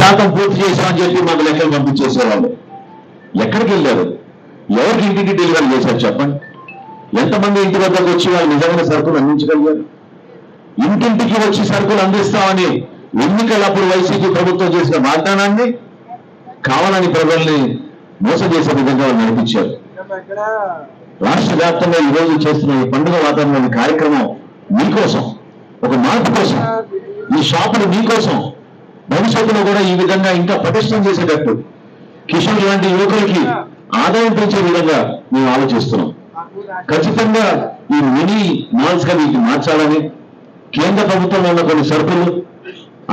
శాతం పూర్తి చేశామని చెప్పి మాకు లెక్కలు పంపించేసేవాళ్ళు. ఎక్కడికి వెళ్ళారు? ఎవరికి ఇంటికి డెలివరీ చేశారు చెప్పండి. ఎంతమంది ఇంటి వద్దకు వచ్చి వాళ్ళు నిజమైన సరుకులు అందించగలిగారు? ఇంటింటికి వచ్చి సరుకులు అందిస్తామని ఎన్నికలప్పుడు వైసీపీ ప్రభుత్వం చేసిన వాగ్దానాన్ని కావాలని ప్రజల్ని మోసం చేసే విధంగా వాళ్ళు నడిపించారు. రాష్ట్ర వ్యాప్తంగా ఈరోజు చేస్తున్న ఈ పండుగ వాతావరణం కార్యక్రమం మీకోసం ఒక మార్పు కోసం ఈ షాపులు మీకోసం భవిష్యత్తులో కూడా ఈ విధంగా ఇంకా పటిష్టం చేసేటట్టు కిషోర్ లాంటి యువకులకి ఆదాయం పెంచే విధంగా మేము ఆలోచిస్తున్నాం. ఖచ్చితంగా ఈ మినీ మాల్స్గా వీటిని మార్చాలని కేంద్ర ప్రభుత్వంలో ఉన్న కొన్ని సరుకులు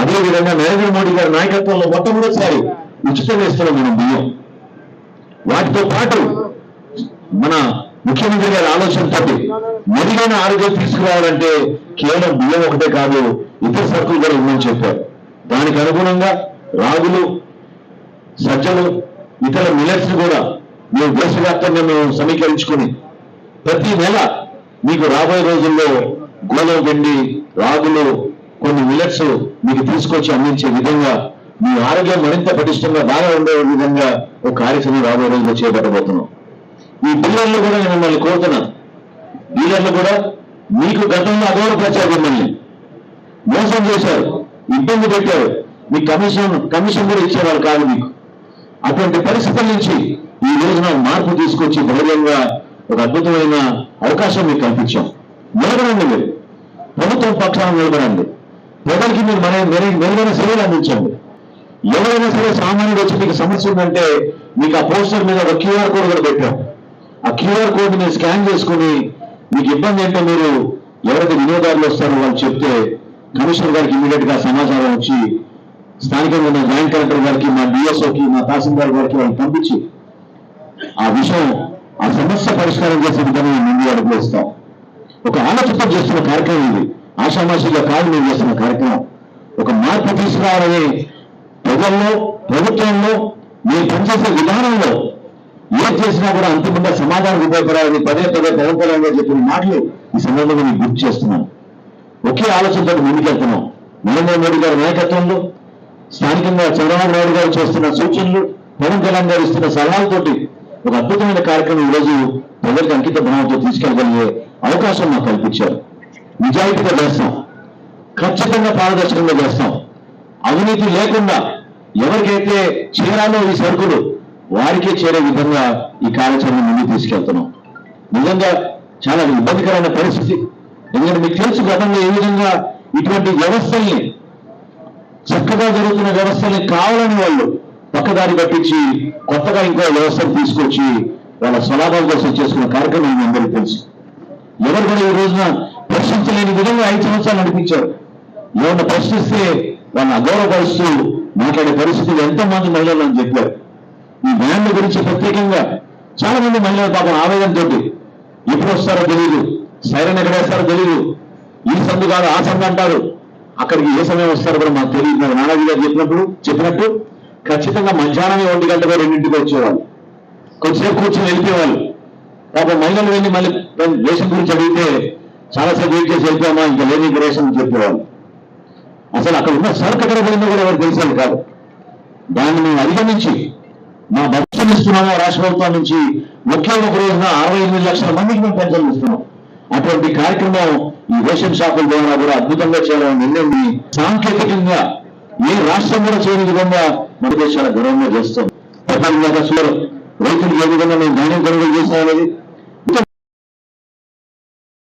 అదే విధంగా నరేంద్ర మోడీ గారి నాయకత్వంలో మొట్టమొదటిసారి ఉచితంగా ఇస్తున్నాం మనం బియ్యం. వాటితో పాటు మన ముఖ్యమంత్రి గారి ఆలోచనతో మెరుగైన ఆరోగ్యం తీసుకురావాలంటే కేవలం బియ్యం ఒకటే కాదు ఇతర సరుకులు కూడా ఉందని చెప్పారు. దానికి అనుగుణంగా రాగులు సజ్జలు ఇతర మిలెట్స్ కూడా మేము దేశవ్యాప్తంగా మేము సమీకరించుకుని ప్రతి నెల మీకు రాబోయే రోజుల్లో గోధుమ పిండి రాగులు కొన్ని మిలెట్స్ మీకు తీసుకొచ్చి అందించే విధంగా మీ ఆరోగ్యం మరింత పటిష్టంగా బాగా ఉండే విధంగా ఒక కార్యక్రమం రాబోయే రోజుల్లో చేపట్టబోతున్నాం. ఈ డీలర్లు కూడా నేను మిమ్మల్ని కోరుతున్నాను డీలర్లు కూడా మీకు గతంలో అగౌరవపరిచారు మిమ్మల్ని మోసం చేశారు. ఇబ్బంది పెట్టారు. మీ కమిషన్ కమిషన్ కూడా ఇచ్చేవాళ్ళు కాదు మీకు. అటువంటి పరిస్థితుల నుంచి ఈ రోజున మార్పు తీసుకొచ్చి ధైర్యంగా ఒక అద్భుతమైన అవకాశం మీకు కల్పించాం. నిలబడండి మీరు. ప్రభుత్వం పక్షాన నిలబడండి. ప్రజలకి మీరు మన మెరుగైన సేవలు అందించండి. ఎవరైనా సరే సామాన్యుడు వచ్చి మీకు సమస్య ఉందంటే మీకు ఆ పోస్టర్ మీద ఒక క్యూఆర్ కోడ్ కూడా పెట్టాం. ఆ క్యూఆర్ కోడ్ స్కాన్ చేసుకుని మీకు ఇబ్బంది అంటే మీరు ఎవరైతే వినియోగదారులు వస్తారో వాళ్ళు చెప్తే కమిషనర్ గారికి ఇమీడియట్గా సమాచారం వచ్చి స్థానికంగా ఉన్న జాయింట్ కలెక్టర్ గారికి మా డిఎస్ఓకి మా తహసీల్దార్ గారికి వాళ్ళు పంపించి ఆ విషయం ఆ సమస్య పరిష్కారం చేసే విధంగా మేము ముందు అడుగు వేస్తాం. ఒక ఆలోచనతో చేస్తున్న కార్యక్రమం ఇది. ఆషామాషిగా కాదు మేము చేస్తున్న కార్యక్రమం. ఒక మార్పు తీసుకురావాలని ప్రజల్లో ప్రభుత్వంలో మీరు పనిచేసే విధానంలో ఏం చేసినా కూడా అంతిమంగా సమాధానం ఉపయోగపడాలని పదే పదే పవన్ కళ్యాణ్ గారు చెప్పిన మాటలు ఈ సందర్భంగా మీకు గుర్తు చేస్తున్నాను. ఒకే ఆలోచనతో ముందుకెళ్తున్నాం. నరేంద్ర మోడీ గారి నాయకత్వంలో స్థానికంగా చంద్రబాబు నాయుడు గారు చేస్తున్న సూచనలు పవన్ కళ్యాణ్ గారు ఇస్తున్న సలహాలతోటి ఒక అద్భుతమైన కార్యక్రమం ఈరోజు ప్రజలకు అంకిత భావంతో తీసుకెళ్ళగలిగే అవకాశం మాకు కల్పించారు. నిజాయితీగా చేస్తాం. ఖచ్చితంగా పారదర్శకంగా చేస్తాం. అవినీతి లేకుండా ఎవరికైతే చేరాలో ఈ సరుకులు వారికే చేరే విధంగా ఈ కార్యాచరణ ముందుకు తీసుకెళ్తున్నాం. నిజంగా చాలా ఇబ్బందికరమైన పరిస్థితి. ఎందుకంటే మీకు తెలుసు గతంలో ఏ విధంగా ఇటువంటి వ్యవస్థల్ని చక్కగా జరుగుతున్న వ్యవస్థల్ని కావాలని వాళ్ళు పక్కదారి పట్టించి కొత్తగా ఇంకో వ్యవస్థను తీసుకొచ్చి వాళ్ళ స్వలాభాల కోసం చేసుకున్న కార్యక్రమం మీ అందరికీ తెలుసు. ఎవరు కూడా ఈ రోజున ప్రశ్నించలేని విధంగా ఐదు సంవత్సరాలు నడిపించారు. ఎవరిని ప్రశ్నిస్తే వాళ్ళని అగౌరవపరుస్తూ మాట్లాడే పరిస్థితులు ఎంతో మంది మహిళలు అని చెప్పారు. ఈ వ్యాన్ల గురించి ప్రత్యేకంగా చాలా మంది మహిళలు పాపం ఆవేదనతో ఎప్పుడు వస్తారో తెలియదు సైరన్ ఎక్కడ వస్తారో తెలియదు ఈ సందు కాదు ఆ సందు అంటారు. అక్కడికి ఏ సమయం వస్తారో కూడా మాకు తెలియదు మరి నానాజీ గారు చెప్పినప్పుడు చెప్పినట్టు ఖచ్చితంగా మధ్యాహ్నమే ఒంటి గంటగా రెండింటికి వచ్చేవాళ్ళు. కొద్దిసేపు కూర్చొని వెళ్ళిపోయేవాళ్ళు. పాపం మహిళలు వెళ్ళి మళ్ళీ రేషన్ గురించి అడిగితే చాలాసేపు వెయిట్ చేసి వెళ్ళిపోయామా? ఇంకా లేని ఇంకా రేషన్ అని చెప్పేవాళ్ళు. అసలు అక్కడ ఉన్న సరుకు ఎక్కడ పోయిందో కూడా ఎవరు తెలిసేది కాదు. దాన్ని మేము అధిగమించి మా భవిష్యత్తు ఇస్తున్నాము రాష్ట్ర ప్రభుత్వం నుంచి ముఖ్యంగా ఒక రోజున అరవై ఎనిమిది లక్షల మందికి మేము పెన్షన్లు ఇస్తున్నాం. అటువంటి కార్యక్రమం ఈ రేషన్ షాపుల ద్వారా కూడా అద్భుతంగా చేయాలని నిర్ణయం సాంకేతికంగా ఏ రాష్ట్రం కూడా చేయని విధంగా మన దేశాల గౌరవంగా చేస్తాం. ప్రపంచంగా రైతులకు ఏ విధంగా మేము ధాన్యం కొనుగోలు చేస్తామనేది